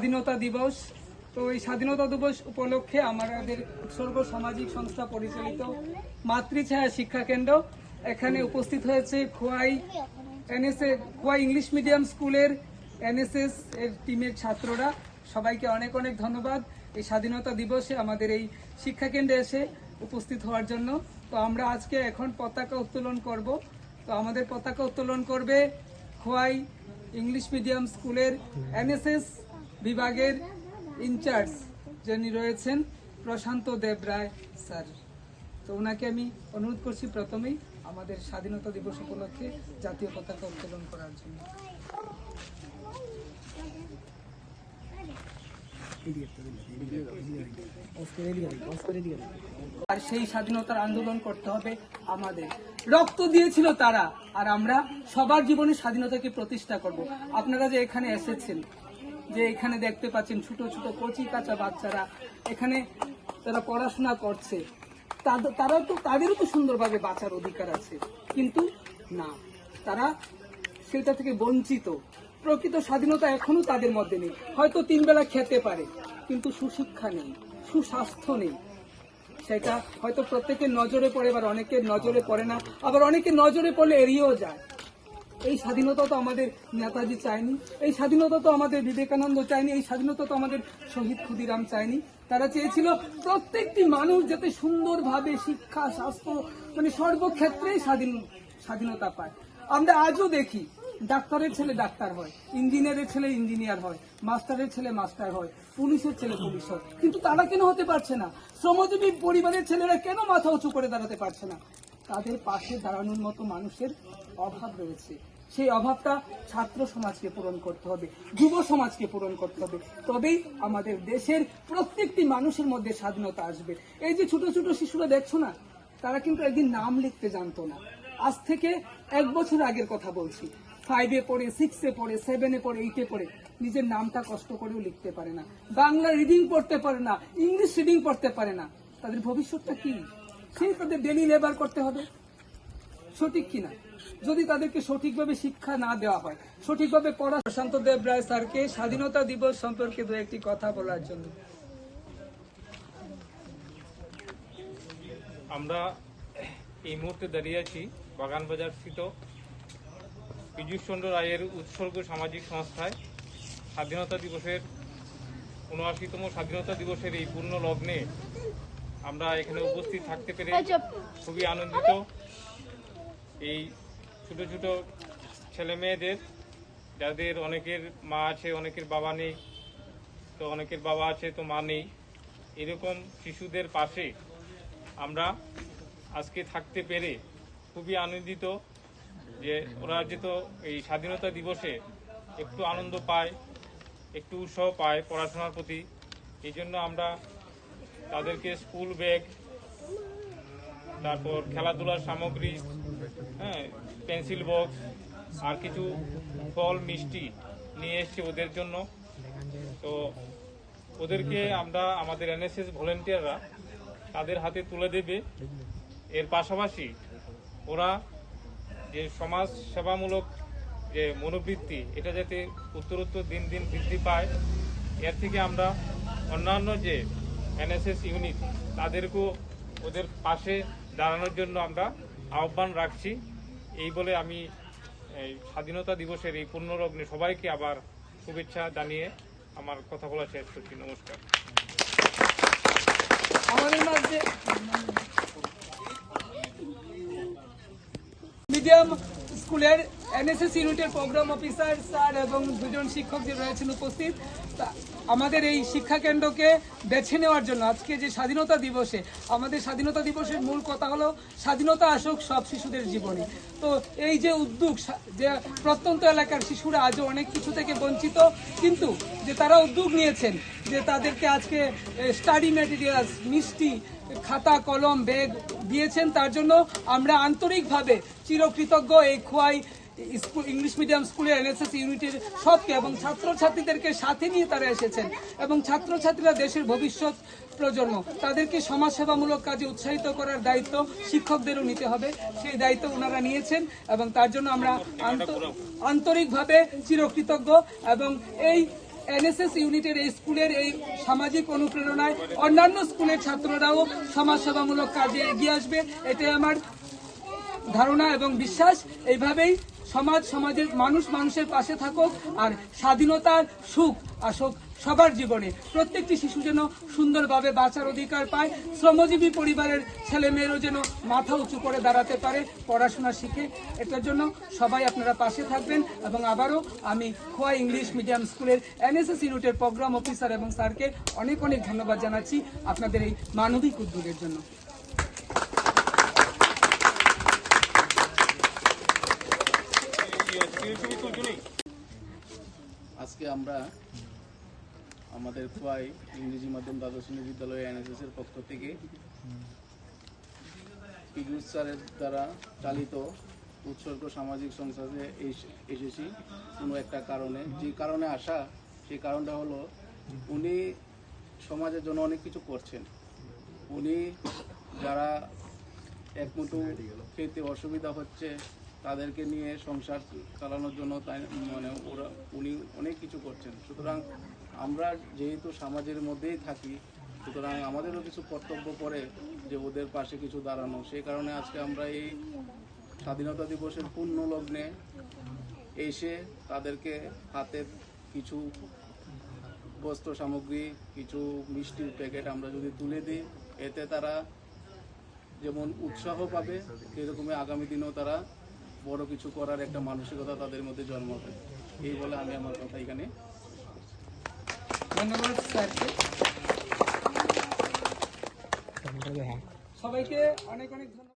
স্বাধীনতা দিবস। তো এই স্বাধীনতা দিবস উপলক্ষে আমাদের উৎসর্গ সামাজিক সংস্থা পরিচালিত মাতৃছায়া শিক্ষা কেন্দ্র। এখানে উপস্থিত হয়েছে Khowai NSA, Khowai English medium স্কুলের এনএসএস এর টিমের ছাত্ররা। সবাইকে অনেক অনেক ধন্যবাদ। এই স্বাধীনতা দিবসে আমাদের এই শিক্ষা কেন্দ্রে এসে উপস্থিত হওয়ার জন্য। তো আমরা আজকে এখন পতাকা উত্তোলন করব। তো আমাদের পতাকা উত্তোলন করবে খোয়াই ইংলিশ মিডিয়াম স্কুলের এনএসএস বিভাগের ইনচার্জ যিনি রয়েছেন প্রশান্ত দেব রায় স্যার। তো ওনাকে আমি অনুরোধ করছি প্রথমেই আমাদের স্বাধীনতা দিবস উপলক্ষে জাতীয় পতাকা উত্তোলন করার জন্য। আর সেই স্বাধীনতার আন্দোলন করতে হবে আমাদের। রক্ত দিয়েছিল তারা, আর আমরা সবার জীবনে স্বাধীনতাকে প্রতিষ্ঠা করব। আপনারা যে এখানে এসেছেন যে এখানে দেখতে পাচ্ছেন ছোট ছোট কচি কাঁচা বাচ্চারা। এখানে তারা পড়াশোনা করছে। তারা তো, তাদেরও তো সুন্দরভাবে বাঁচার অধিকার আছে। কিন্তু না, তারা সেটা থেকে বঞ্চিত। প্রকৃত স্বাধীনতা এখনও তাদের মধ্যে নেই। হয়তো তিন বেলা খেতে পারে, কিন্তু সুশিক্ষা নেই, সুস্বাস্থ্য নেই। সেটা হয়তো প্রত্যেকের নজরে পড়ে এবার অনেকের নজরে পড়ে না। আবার অনেকের নজরে পড়লে এড়িয়েও যায়। এই স্বাধীনতা তো আমাদের নেতাজি চায়নি, এই স্বাধীনতা তো আমাদের বিবেকানন্দ চায়নি, এই স্বাধীনতা তো আমাদের শহীদ ক্ষুদিরাম চায়নি। তারা চেয়েছিল প্রত্যেকটি মানুষ যাতে সুন্দরভাবে শিক্ষা, স্বাস্থ্য মানে সর্বক্ষেত্রেই স্বাধীন, স্বাধীনতা পায়। আমরা আজও দেখি, ডাক্তারের ছেলে ডাক্তার হয়, ইঞ্জিনিয়ারের ছেলে ইঞ্জিনিয়ার হয়, মাস্টারের ছেলে মাস্টার হয়, পুলিশের ছেলে পুলিশ হয়। কিন্তু তারা কেন হতে পারছে না? শ্রমজীবী পরিবারের ছেলেরা কেন মাথা উঁচু করে দাঁড়াতে পারছে না? তাদের পাশে দাঁড়ানোর মতো মানুষের অভাব রয়েছে। সেই অভাবটা ছাত্র সমাজকে পূরণ করতে হবে, যুব সমাজকে পূরণ করতে হবে। তবেই আমাদের দেশের প্রত্যেকটি মানুষের মধ্যে স্বাধীনতা আসবে। এই যে ছোট ছোট শিশুরা দেখছ না, তারা কিন্তু একদিন নাম লিখতে জানতো না। আজ থেকে এক বছর আগের কথা বলছি। ফাইভে পড়ে সিক্সে পড়ে সেভেনে পড়ে এইটে পড়ে, নিজের নামটা কষ্ট করেও লিখতে পারে না। বাংলা রিডিং পড়তে পারে না ইংলিশ রিডিং পড়তে পারে না। তাদের ভবিষ্যৎটা কি? সেই তাদের ডেলি লেবার করতে হবে। সঠিক কিনা? যদি তাদেরকে সঠিকভাবে শিক্ষা না দেওয়া হয়, সঠিকভাবে পড়া প্রশান্ত দেব রায় স্যারকে স্বাধীনতা দিবস সম্পর্কে দু একটি কথা বলার জন্য। আমরা এই মুহূর্তে দাঁড়িয়ে আছি বাগানবাজার স্থিত পীযূষ চন্দ্র রায়ের উৎসর্গ সামাজিক সংস্থায়। স্বাধীনতা দিবসের উনআশিতম স্বাধীনতা দিবসের এই পূর্ণ লগ্নে আমরা এখানে উপস্থিত থাকতে পেরে খুবই আনন্দিত। এই ছোট ছোট ছেলে মেয়েদের যাদের অনেকের মা আছে অনেকের বাবা নেই তো অনেকের বাবা আছে তো মা নেই এরকম শিশুদের পাশে আমরা আজকে থাকতে পেরে খুবই আনন্দিত যে ওরা যেহেতু এই স্বাধীনতা দিবসে একটু আনন্দ পায় একটু উৎসাহ পায় পড়াশোনার প্রতি এই জন্য আমরা তাদেরকে স্কুল ব্যাগ তারপর খেলাধুলার সামগ্রী হ্যাঁ পেন্সিল বক্স আর কিছু ফল, মিষ্টি নিয়ে এসছি ওদের জন্য। তো ওদেরকে আমরা, আমাদের এনএসএস ভলেন্টিয়াররা তাদের হাতে তুলে দেবে। এর পাশাপাশি ওরা যে সমাজ সেবামূলক যে মনোবৃত্তি, এটা যাতে উত্তরোত্তর দিন দিন বৃদ্ধি পায়, এর থেকে আমরা অন্যান্য যে এনএসএস ইউনিট তাদেরকেও ওদের পাশে দাঁড়ানোর জন্য আমরা আহ্বান রাখছি। এই বলে আমি এই স্বাধীনতা দিবসের এই পূর্ণলগ্নে সবাইকে আবার শুভেচ্ছা জানিয়ে আমার কথা বলা শেষ করছি। নমস্কার। মাঝে মিডিয়াম স্কুলের এনএসএস ইউনিটের প্রোগ্রাম অফিসার স্যার এবং দুজন শিক্ষক যে রয়েছেন উপস্থিত আমাদের এই শিক্ষা কেন্দ্রকে বেছে নেওয়ার জন্য আজকে যে স্বাধীনতা দিবসে, আমাদের স্বাধীনতা দিবসের মূল কথা হলো স্বাধীনতা আসুক সব শিশুদের জীবনে। তো এই যে উদ্যোগ যে প্রত্যন্ত এলাকার শিশুরা আজও অনেক কিছু থেকে বঞ্চিত, কিন্তু যে তারা উদ্যোগ নিয়েছেন, যে তাদেরকে আজকে স্টাডি ম্যাটেরিয়ালস মিষ্টি, খাতা, কলম, ব্যাগ দিয়েছেন, তার জন্য আমরা আন্তরিকভাবে চিরকৃতজ্ঞ এই খোয়াই স্কুল, ইংলিশ মিডিয়াম স্কুলের এনএসএস ইউনিটের সবকে এবং ছাত্রছাত্রীদেরকে সাথে নিয়ে তারা এসেছেন। এবং ছাত্রছাত্রীরা দেশের ভবিষ্যৎ প্রজন্ম, তাদেরকে সমাজসেবামূলক কাজে উৎসাহিত করার দায়িত্ব শিক্ষকদেরও নিতে হবে। সেই দায়িত্ব ওনারা নিয়েছেন এবং তার জন্য আমরা আন্ত- আন্তরিকভাবে চিরকৃতজ্ঞ এবং এই এনএসএস ইউনিটের এই স্কুলের এই সামাজিক অনুপ্রেরণায় অন্যান্য স্কুলের ছাত্ররাও সমাজসেবামূলক কাজে এগিয়ে আসবে, এটাই আমার ধারণা এবং বিশ্বাস। এইভাবেই সমাজ, সমাজের মানুষ মানুষের পাশে থাকুক আর স্বাধীনতার সুখ আসুক সবার জীবনে। প্রত্যেকটি শিশু যেন সুন্দরভাবে বাঁচার অধিকার পায়, শ্রমজীবী পরিবারের ছেলে মেয়েরও যেন মাথা উঁচু করে দাঁড়াতে পারে, পড়াশোনা শিখে। এটার জন্য সবাই আপনারা পাশে থাকবেন এবং আবারও আমি খোয়া ইংলিশ মিডিয়াম স্কুলের এনএসএস ইউনিটের প্রোগ্রাম অফিসার এবং স্যারকে অনেক অনেক ধন্যবাদ জানাচ্ছি আপনাদের এই মানবিক উদ্যোগের জন্য। আজকে আমরা আমাদের খোয়াই ইংরেজি মাধ্যম দ্বাদশ শ্রেণি বিদ্যালয় এনএসএস এর পক্ষ থেকে পিজুস স্যারের দ্বারা চালিত উৎসর্গ সামাজিক সংস্থাতে এস- এসেছি কোনো একটা কারণে। যে কারণে আসা সেই কারণটা হলো উনি সমাজের জন্য অনেক কিছু করছেন। উনি যারা এক মুঠো খেতে অসুবিধা হচ্ছে তাদেরকে নিয়ে সংসার চালানোর জন্য তাই মানে ওরা, উনি অনেক কিছু করছেন। সুতরাং আমরা যেহেতু সমাজের মধ্যেই থাকি, সুতরাং আমাদেরও কিছু কর্তব্য পড়ে যে ওদের পাশে কিছু দাঁড়ানো। সেই কারণে আজকে আমরা এই স্বাধীনতা দিবসের পূর্ণ লগ্নে এসে তাদেরকে হাতে কিছু বস্ত্র সামগ্রী, কিছু মিষ্টির প্যাকেট আমরা যদি তুলে দিই, এতে তারা যেমন উৎসাহ পাবে, সেরকমই আগামী দিনেও তারা বড় কিছু করার একটা মানসিকতা তাদের মধ্যে জন্ম হয়। এই বলে আমি আমার কথা এখানে ধন্যবাদ স্যারকে। সবাইকে অনেক অনেক ধন্যবাদ।